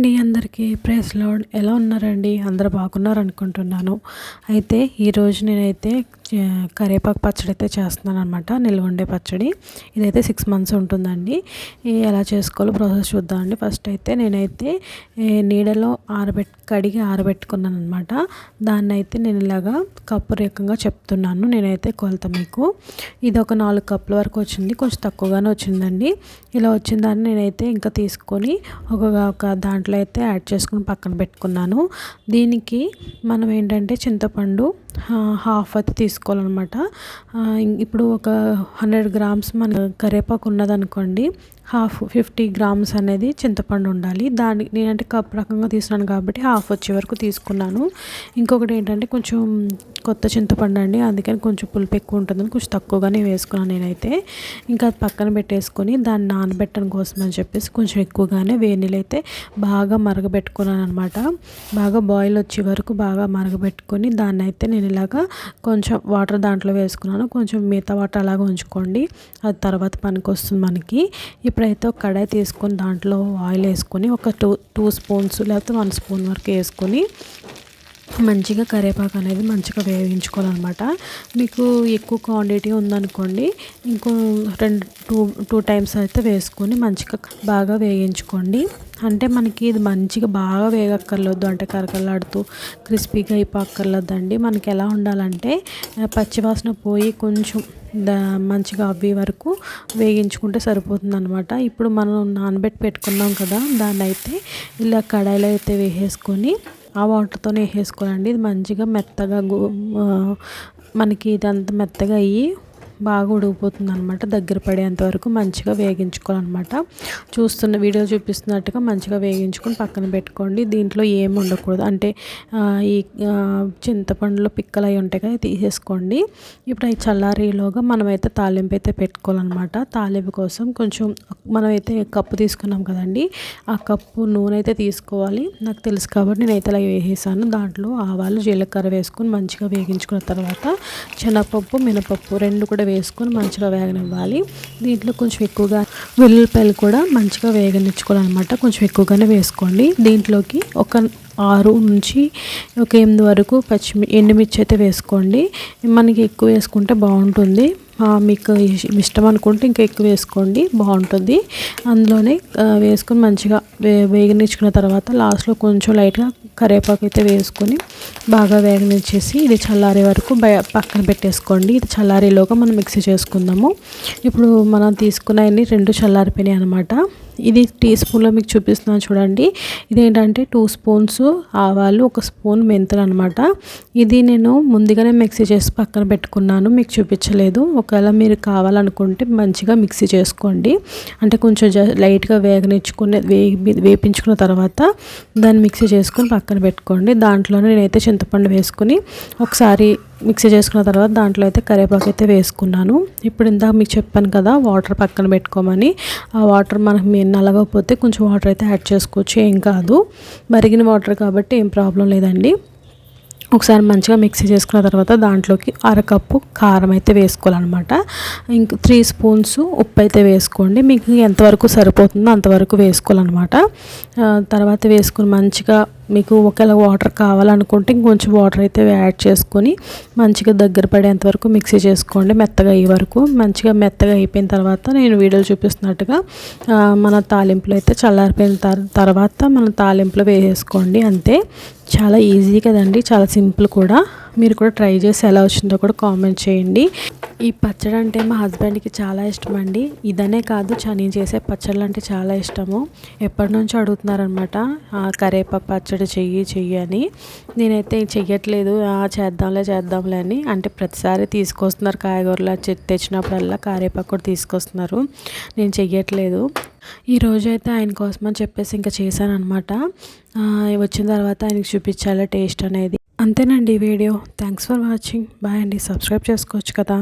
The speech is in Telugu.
అండి అందరికీ. ప్రెస్ లోడ్ ఎలా ఉన్నారండి? అందరు బాగున్నారు అనుకుంటున్నాను అయితే ఈరోజు నేనైతే కరివేపాకు పచ్చడి అయితే చేస్తున్నాను అనమాట నిల్వండే పచ్చడి. ఇదైతే సిక్స్ మంత్స్ ఉంటుందండి. ఎలా చేసుకోవాలో ప్రాసెస్ చూద్దామండి. ఫస్ట్ అయితే నేనైతే నీడలో ఆరబెట్ కడిగి ఆరబెట్టుకున్నాను అనమాట దాన్ని అయితే నేను ఇలాగా కప్పు రకంగా చెప్తున్నాను. నేనైతే కొలత మీకు. ఇది ఒక నాలుగు కప్పుల వరకు వచ్చింది. కొంచెం తక్కువగానే వచ్చిందండి. ఇలా వచ్చిన దాన్ని నేనైతే ఇంకా తీసుకొని ఒక ఒక దాంట్లో అయితే యాడ్ చేసుకుని పక్కన పెట్టుకున్నాను. దీనికి మనం ఏంటంటే చింతపండు హాఫ్ అయితే తీసుకోవాలన్నమాట. ఇప్పుడు ఒక హండ్రెడ్ గ్రామ్స్ మన కరివేపాకు ఉన్నదనుకోండి హాఫ్ ఫిఫ్టీ గ్రామ్స్ అనేది చింతపండు ఉండాలి. దాని నేనంటే కప్ రకంగా తీసుకున్నాను కాబట్టి హాఫ్ వచ్చే వరకు తీసుకున్నాను. ఇంకొకటి ఏంటంటే కొంచెం కొత్త చింతపండు అండి అందుకని కొంచెం పులుపు ఎక్కువ ఉంటుందని కొంచెం తక్కువగానే వేసుకున్నాను నేనైతే. ఇంకా అది పక్కన పెట్టేసుకొని దాన్ని నానబెట్టడం కోసం అని చెప్పేసి కొంచెం ఎక్కువగానే వేడి అయితే బాగా మరగబెట్టుకున్నాను అనమాట బాగా బాయిల్ వచ్చే వరకు బాగా మరగబెట్టుకొని దాన్ని అయితే నేను ఇలాగా కొంచెం వాటర్ దాంట్లో వేసుకున్నాను. కొంచెం మిగతా వాటర్ అలాగ ఉంచుకోండి. అది తర్వాత పనికి వస్తుంది మనకి. ఇప్పుడైతే ఒక కడాయి తీసుకొని దాంట్లో ఆయిల్ వేసుకొని ఒక టూ టూ స్పూన్స్ లేకపోతే వన్ స్పూన్ వరకు వేసుకొని మంచిగా కరివేపాకు అనేది మంచిగా వేయించుకోవాలన్నమాట. మీకు ఎక్కువ క్వాంటిటీ ఉందనుకోండి ఇంకో రెండు టూ టూ టైమ్స్ అయితే వేసుకొని మంచిగా బాగా వేయించుకోండి. అంటే మనకి ఇది మంచిగా బాగా వేగక్కర్లేదు అంటే కరకలాడుతూ క్రిస్పీగా అయిపోక్కర్లేదండి మనకి ఎలా ఉండాలంటే పచ్చివాసన పోయి కొంచెం దా మంచిగా అవి వరకు వేగించుకుంటే సరిపోతుంది అనమాట ఇప్పుడు మనం నానబెట్టి పెట్టుకున్నాం కదా దాన్ని అయితే ఇలా కడాయిలో అయితే వేసేసుకొని ఆ వాటర్తోనే వేసేసుకోవాలండి ఇది మంచిగా మెత్తగా మనకి ఇదంతా మెత్తగా అయ్యి బాగా ఉడికిపోతుంది అనమాట దగ్గర పడేంత వరకు మంచిగా వేగించుకోవాలన్నమాట. చూస్తున్న వీడియో చూపిస్తున్నట్టుగా మంచిగా వేగించుకొని పక్కన పెట్టుకోండి. దీంట్లో ఏమి ఉండకూడదు. అంటే ఈ చింతపండులో పిక్కలు అవి ఉంటాయి కదా తీసేసుకోండి. ఇప్పుడు అవి చల్లారీలోగా మనమైతే తాలింపు అయితే పెట్టుకోవాలన్నమాట. తాలింపు కోసం కొంచెం మనమైతే కప్పు తీసుకున్నాం కదండి. ఆ కప్పు నూనె అయితే తీసుకోవాలి. నాకు తెలుసు కాబట్టి నేనైతే అలా వేసేసాను. దాంట్లో ఆవాలు జీలకర్ర వేసుకొని మంచిగా వేగించుకున్న తర్వాత శనగపప్పు మినపప్పు రెండు కూడా వేసుకొని మంచిగా వేగనివ్వాలి. దీంట్లో కొంచెం ఎక్కువగా వెల్లుల్లిపాయలు కూడా మంచిగా వేగనిచ్చుకోవాలన్నమాట. కొంచెం ఎక్కువగానే వేసుకోండి. దీంట్లోకి ఒక ఆరు నుంచి ఒక ఎనిమిది వరకు పచ్చిమి ఎండుమిర్చి అయితే వేసుకోండి. మనకి ఎక్కువ వేసుకుంటే బాగుంటుంది. మీకు ఇష్టం అనుకుంటే ఇంకా ఎక్కువ వేసుకోండి బాగుంటుంది. అందులోనే వేసుకొని మంచిగా వే వేగనిచ్చుకున్న తర్వాత లాస్ట్లో కొంచెం లైట్గా కరివేపాకు అయితే వేసుకొని బాగా వేగనిచ్చేసి ఇది చల్లారే వరకు బయ పక్కన పెట్టేసుకోండి. ఇది చల్లారేలోగా మనం మిక్సీ చేసుకుందాము. ఇప్పుడు మనం తీసుకున్నవన్నీ రెండు చల్లారిపోయినాయి అనమాట ఇది టీ స్పూన్లో మీకు చూపిస్తున్నాను చూడండి. ఇదేంటంటే టూ స్పూన్స్ ఆవాలు ఒక స్పూన్ మెంతులు అనమాట ఇది నేను ముందుగానే మిక్సీ చేసి పక్కన పెట్టుకున్నాను. మీకు చూపించలేదు. ఒకవేళ మీరు కావాలనుకుంటే మంచిగా మిక్సీ చేసుకోండి. అంటే కొంచెం లైట్గా వేగనిచ్చుకునే వేగి వేపించుకున్న తర్వాత దాన్ని మిక్సీ చేసుకొని పక్కన పెట్టుకోండి. దాంట్లోనే నేనైతే చింతపండు వేసుకుని ఒకసారి మిక్సీ చేసుకున్న తర్వాత దాంట్లో అయితే కరివేపాకు అయితే వేసుకున్నాను. ఇప్పుడు ఇందాక మీకు చెప్పాను కదా వాటర్ పక్కన పెట్టుకోమని. ఆ వాటర్ మనకు మీరు నలగకపోతే కొంచెం వాటర్ అయితే యాడ్ చేసుకోవచ్చు ఏం కాదు. మరిగిన వాటర్ కాబట్టి ఏం ప్రాబ్లం లేదండి. ఒకసారి మంచిగా మిక్సీ చేసుకున్న తర్వాత దాంట్లోకి అరకప్పు కారం అయితే వేసుకోవాలన్నమాట. ఇంక త్రీ స్పూన్స్ ఉప్పు అయితే వేసుకోండి. మీకు ఎంతవరకు సరిపోతుందో అంతవరకు వేసుకోవాలన్నమాట. తర్వాత వేసుకుని మంచిగా మీకు ఒకవేళ వాటర్ కావాలనుకుంటే ఇంకొంచెం వాటర్ అయితే యాడ్ చేసుకొని మంచిగా దగ్గర పడేంత వరకు మిక్సీ చేసుకోండి మెత్తగా అయ్యే వరకు. మంచిగా మెత్తగా అయిపోయిన తర్వాత నేను వీడియోలు చూపిస్తున్నట్టుగా మన తాలింపులు అయితే చల్లారిపోయిన తర్వాత మన తాలింపులు వేసేసుకోండి అంతే. చాలా ఈజీ కదండి చాలా సింపుల్ కూడా. మీరు కూడా ట్రై చేసి ఎలా వచ్చిందో కూడా కామెంట్ చేయండి. ఈ పచ్చడి అంటే మా హస్బెండ్కి చాలా ఇష్టం అండి ఇదనే కాదు నేను చేసే పచ్చళ్ళు అంటే చాలా ఇష్టము. ఎప్పటి నుంచో అడుగుతున్నారనమాట కరేపాకు పచ్చడి చెయ్యి చెయ్యి అని. నేనైతే చెయ్యట్లేదు చేద్దాంలే చేద్దాంలే అని. అంటే ప్రతిసారి తీసుకొస్తున్నారు కాయగూరలు తెచ్చినప్పుడల్లా కరేపాకు కూడా తీసుకొస్తున్నారు. నేను చెయ్యట్లేదు. ఈ రోజైతే ఆయన కోసం అని చెప్పేసి ఇంకా చేశాను అనమాట వచ్చిన తర్వాత ఆయనకి చూపించాలి టేస్ట్ అనేది. అంతేనండి video. Thanks for watching. Bye అండి. సబ్స్క్రైబ్ చేసుకోవచ్చు కదా.